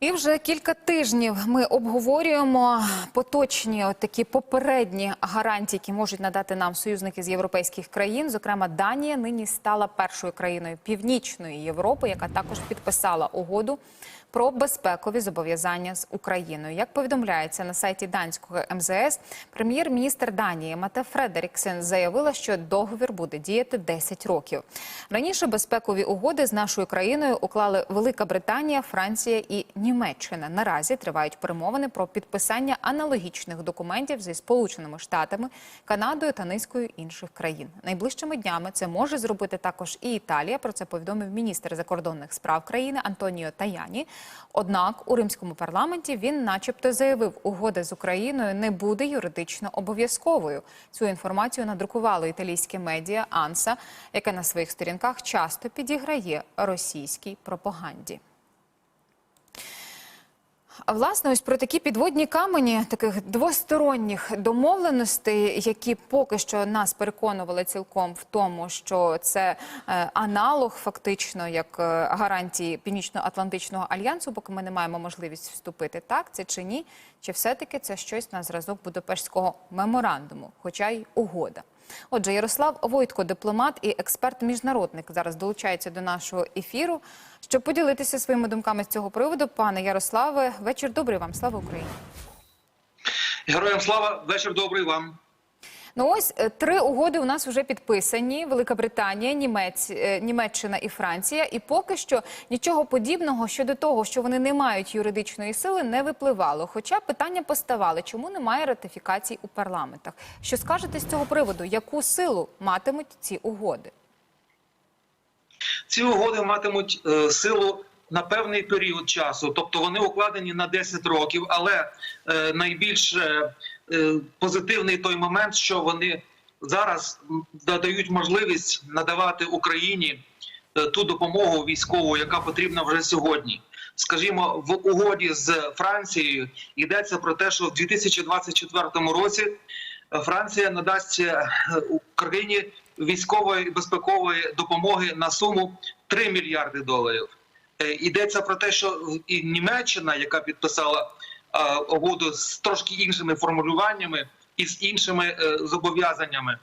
І вже кілька тижнів ми обговорюємо поточні от такі попередні гарантії, які можуть надати нам союзники з європейських країн. Зокрема, Данія нині стала першою країною північної Європи, яка також підписала угоду про безпекові зобов'язання з Україною. Як повідомляється на сайті данського МЗС, прем'єр-міністр Данії Мате Фредеріксен заявила, що договір буде діяти 10 років. Раніше безпекові угоди з нашою країною уклали Велика Британія, Франція і Німеччина. Наразі тривають перемовини про підписання аналогічних документів зі Сполученими Штатами, Канадою та низкою інших країн. Найближчими днями це може зробити також і Італія. Про це повідомив міністр закордонних справ країни Антоніо Таяні. Однак у римському парламенті він, начебто, заявив, угода з Україною не буде юридично обов'язковою. Цю інформацію надрукувало італійське медіа Анса, яке на своїх сторінках часто підіграє російській пропаганді. Власне, ось про такі підводні камені таких двосторонніх домовленостей, які поки що нас переконували цілком в тому, що це е, аналог, фактично, як е, гарантії Північно-Атлантичного альянсу, поки ми не маємо можливість вступити. Так це чи ні? Чи все-таки це щось на зразок Будапештського меморандуму, хоча й угода? Отже, Ярослав Войтко, дипломат і експерт-міжнародник, зараз долучається до нашого ефіру, щоб поділитися своїми думками з цього приводу. Пане Ярославе, вечір добрий вам. Слава Україні. Героям слава, вечір добрий вам. Ну ось е, три угоди у нас вже підписані: Велика Британія, Німець, е, Німеччина і Франція. І поки що нічого подібного щодо того, що вони не мають юридичної сили, не випливало. Хоча питання поставали, чому немає ратифікацій у парламентах. Що скажете з цього приводу? Яку силу матимуть ці угоди? Ці угоди матимуть е, силу на певний період часу, тобто вони укладені на 10 років, але е, найбільш позитивний той момент, що вони зараз м, надають можливість надавати Україні е, ту допомогу військову, яка потрібна вже сьогодні. Скажімо, в угоді з Францією йдеться про те, що в 2024 році е, Франція надасть е, Україні військової безпекової допомоги на суму 3 мільярди доларів. Е, Йдеться про те, що і Німеччина, яка підписала е, угоду з трошки іншими формулюваннями і з іншими е, зобов'язаннями,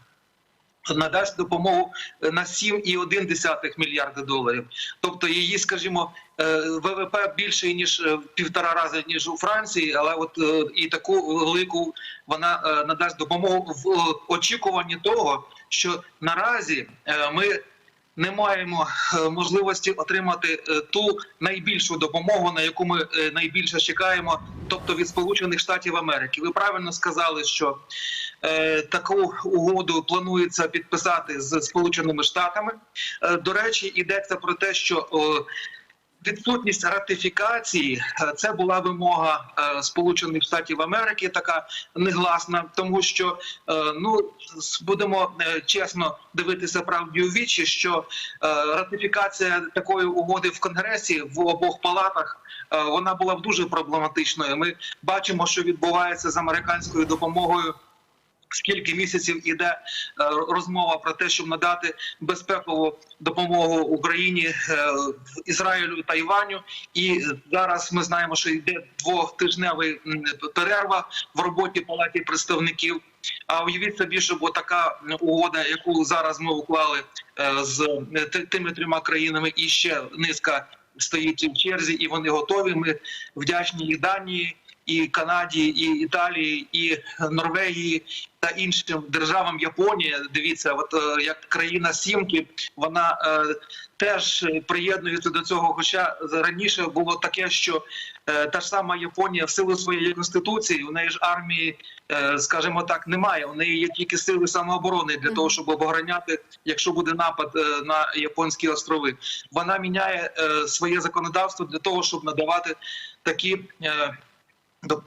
надасть допомогу е, на 7,1 мільярди доларів. Тобто її, скажімо, е, ВВП більше ніж е, в півтора рази ніж у Франції, але от е, і таку велику вона е, надасть допомогу в е, очікуванні того, що наразі е, ми. Не маємо е, можливості отримати е, ту найбільшу допомогу, на яку ми е, найбільше чекаємо, тобто від Сполучених Штатів Америки. Ви правильно сказали, що таку угоду планується підписати з Сполученими Штатами. До речі, йдеться про те, що Відсутність ратифікації е, це була вимога е, Сполучених Штатів Америки, така негласна, тому що е, ну будемо чесно дивитися правді у вічі, що ратифікація такої угоди в Конгресі в обох палатах вона була дуже проблематичною. Ми бачимо, що відбувається з американською допомогою. Скільки місяців іде е, розмова про те, щоб надати безпекову допомогу Україні, е, Ізраїлю і Тайваню, і зараз ми знаємо, що йде двохтижневий м, перерва в роботі палаті представників. А уявіть собі, щоб така угода, яку зараз ми уклали е, з тими трьома країнами, і ще низка стоїть в черзі, і вони готові. Ми вдячні і Данії, і Канаді, і Італії, і Норвегії та іншим державам Японія. Дивіться, от е, як країна сімки, вона е, теж приєднується до цього. Хоча раніше було таке, що е, та ж сама Японія в силу своєї конституції, у неї ж армії, е, скажімо так, немає. У неї є тільки сили самооборони для того, щоб обороняти, якщо буде напад е, на японські острови. Вона міняє е, своє законодавство для того, щоб надавати такі. е,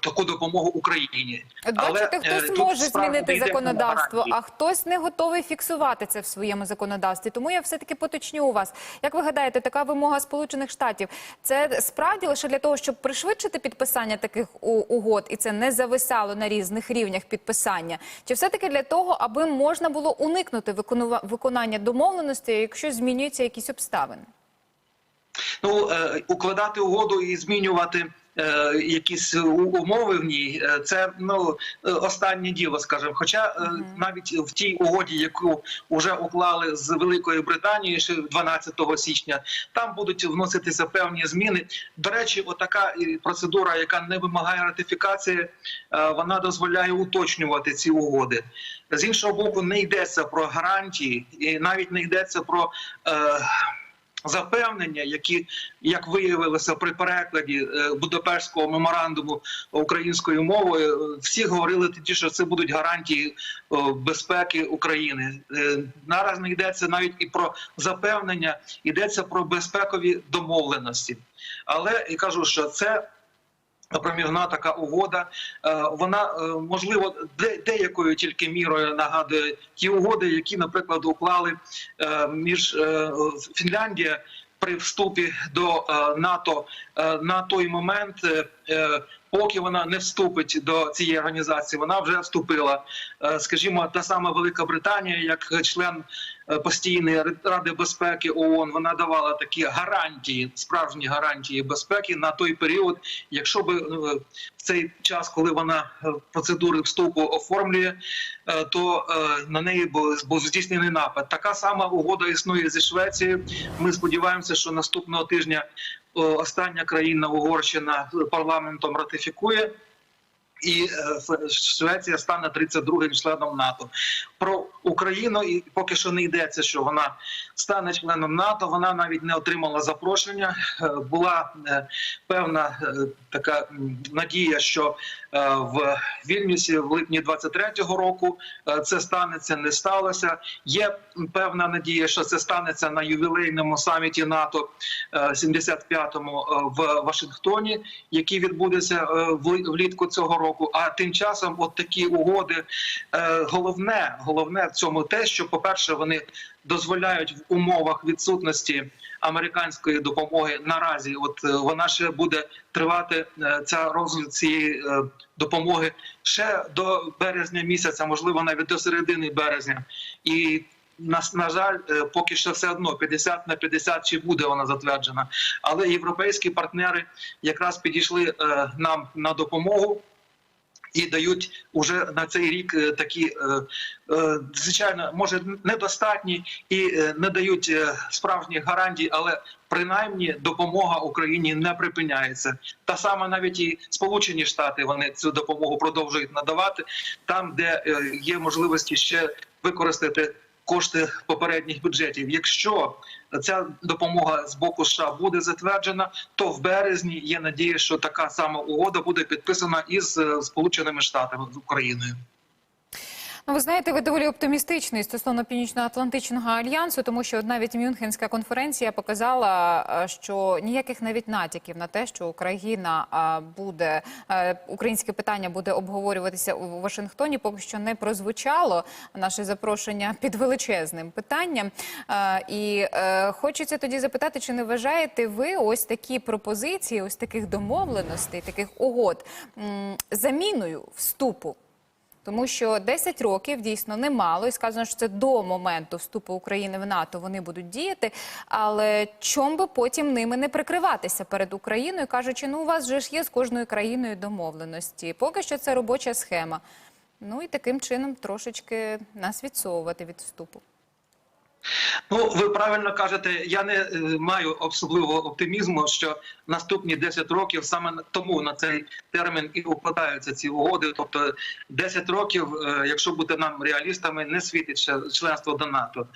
Таку допомогу Україні, От бачите, е, хтось може змінити законодавство, а хтось не готовий фіксувати це в своєму законодавстві. Тому я все таки поточню у вас. Як ви гадаєте, така вимога Сполучених Штатів це справді лише для того, щоб пришвидшити підписання таких угод, і це не зависало на різних рівнях підписання? Чи все таки для того, аби можна було уникнути виконання домовленостей, якщо змінюються якісь обставини? Ну, е, укладати угоду і змінювати якісь умови в ній, е, це ну е, останнє діло, скажімо. Хоча е, навіть в тій угоді, яку вже уклали з Великою Британією ще 12 січня, там будуть вноситися певні зміни. До речі, отака процедура, яка не вимагає ратифікації, е, вона дозволяє уточнювати ці угоди. З іншого боку, не йдеться про гарантії, і навіть не йдеться про. Е, Запевнення, які як виявилося при перекладі е, Будапештського меморандуму українською мовою, е, всі говорили тоді, що це будуть гарантії безпеки України. Е, Наразі не йдеться навіть і про запевнення, йдеться про безпекові домовленості. Але я кажу, що це. Проміжна така угода, Е, вона е, можливо де- деякою тільки мірою нагадує ті угоди, які, наприклад, уклали е, між Фінляндія при вступі до НАТО. На той момент, поки вона не вступить до цієї організації, вона вже вступила. Е, Скажімо, та сама Велика Британія, як член е, постійної ради безпеки ООН, вона давала такі гарантії, справжні гарантії безпеки на той період, якщо би е, в цей час, коли вона процедури вступу оформлює, то на неї був, здійснений напад. Така сама угода існує зі Швецією. Ми сподіваємося, що наступного тижня остання країна Угорщина парламентом ратифікує. І е, Швеція стане 32-м членом НАТО. Про Україну і поки що не йдеться, що вона стане членом НАТО. Вона навіть не отримала запрошення. Е, Була е, певна е, така надія, що в Вільнюсі в липні 23-го року це станеться, не сталося. Є певна надія, що це станеться на ювілейному саміті НАТО е, 75-му е, в Вашингтоні, який відбудеться влітку цього року. А тим часом, от такі угоди, головне, головне в цьому те, що, по-перше, вони дозволяють в умовах відсутності американської допомоги наразі. От е, вона ще буде тривати е, ця розгляд цієї е, допомоги ще до березня місяця, можливо, навіть до середини березня. І на, на жаль, поки що все одно 50 на 50 чи буде вона затверджена. Але європейські партнери якраз підійшли нам на допомогу. І дають уже на цей рік е, такі, е, е, звичайно, може недостатні і не дають справжніх гарантій, але принаймні допомога Україні не припиняється. Та сама навіть і Сполучені Штати вони цю допомогу продовжують надавати там, де є можливості ще використати кошти попередніх бюджетів. Якщо ця допомога з боку США буде затверджена, то в березні є надія, що така сама угода буде підписана із е, Сполученими Штатами з Україною. Ну, ви знаєте, ви доволі оптимістичний стосовно Північно-Атлантичного альянсу, тому що навіть Мюнхенська конференція показала, е, що ніяких навіть натяків на те, що Україна е, буде е, українське питання буде обговорюватися у Вашингтоні, поки що не прозвучало наше запрошення під величезним питанням. І хочеться тоді запитати, чи не вважаєте ви ось такі пропозиції, ось таких домовленостей, таких угод заміною вступу? Тому що 10 років дійсно немало, і сказано, що це до моменту вступу України в НАТО вони будуть діяти. Але чом би потім ними не прикриватися перед Україною, кажучи, ну у вас же ж є з кожною країною домовленості. Поки що це робоча схема. Ну і таким чином трошечки нас відсовувати від вступу. Ну, ви правильно кажете, я не е, маю особливого оптимізму, що наступні 10 років саме тому на цей термін і укладаються ці угоди. Тобто 10 років, е, якщо бути нам реалістами, не світить членство до НАТО.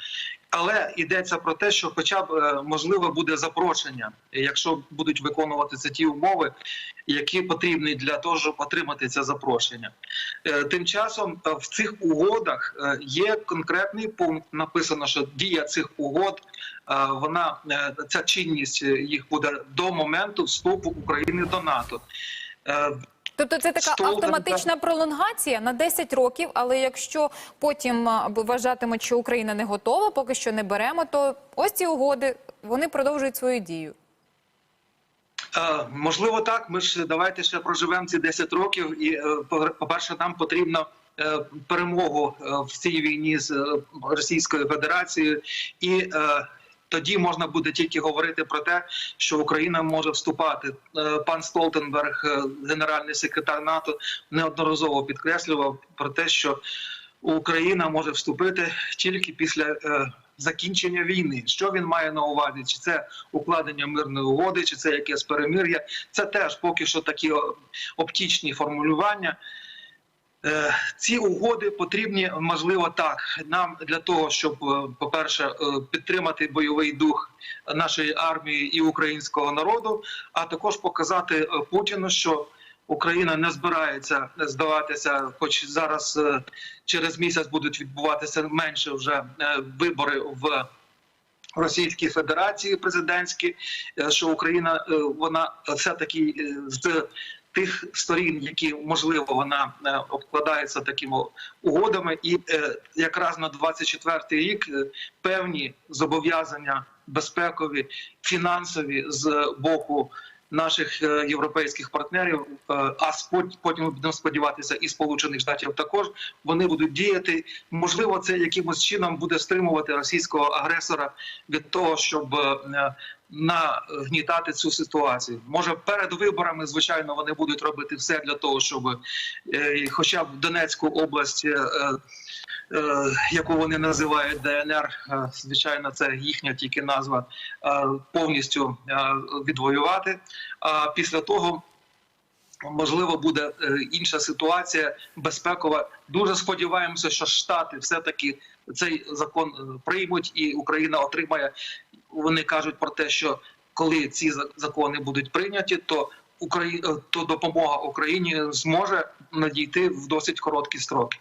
Але йдеться про те, що, хоча б е, можливо, буде запрошення, якщо будуть виконуватися ті умови, які потрібні для того, щоб отримати це запрошення. Е, Тим часом е, в цих угодах є конкретний пункт. Написано, що дія цих угод вона ця чинність їх буде до моменту вступу України до НАТО. Тобто це така Столтенберг- автоматична пролонгація на 10 років, але якщо потім вважатимуть, що Україна не готова, поки що не беремо, то ось ці угоди вони продовжують свою дію. Е, Можливо, так. Ми ж давайте ще проживемо ці 10 років, і е, по- по-перше, нам потрібно е, перемогу е, в цій війні з Російською Федерацією, і тоді можна буде тільки говорити про те, що Україна може вступати. Е, Пан Столтенберг, е, генеральний секретар НАТО, неодноразово підкреслював про те, що Україна може вступити тільки після е, закінчення війни. Що він має на увазі? Чи це укладення мирної угоди, чи це якесь перемир'я? Це теж поки що такі оптічні формулювання. Е, Ці угоди потрібні, можливо, так нам для того, щоб, е, по-перше, е, підтримати бойовий дух нашої армії і українського народу, а також показати Путіну, що Україна не збирається здаватися, хоч зараз через місяць будуть відбуватися менше вже вибори в Російській Федерації президентські, що Україна вона все таки з тих сторін, які можливо вона е, обкладається такими угодами, і е, якраз на 24-й рік е, певні зобов'язання безпекові, фінансові з боку наших європейських партнерів, а потім будемо сподіватися, і Сполучених Штатів також вони будуть діяти. Можливо, це якимось чином буде стримувати російського агресора від того, щоб нагнітати цю ситуацію. Може, перед виборами, звичайно, вони будуть робити все для того, щоб е, хоча б Донецьку область. е, е, Яку вони називають ДНР, звичайно, це їхня тільки назва, повністю відвоювати. А після того можливо буде інша ситуація безпекова. Дуже сподіваємося, що Штати все-таки цей закон приймуть, і Україна отримає. Вони кажуть про те, що коли ці закони будуть прийняті, то Украї... то допомога Україні зможе надійти в досить короткі строки.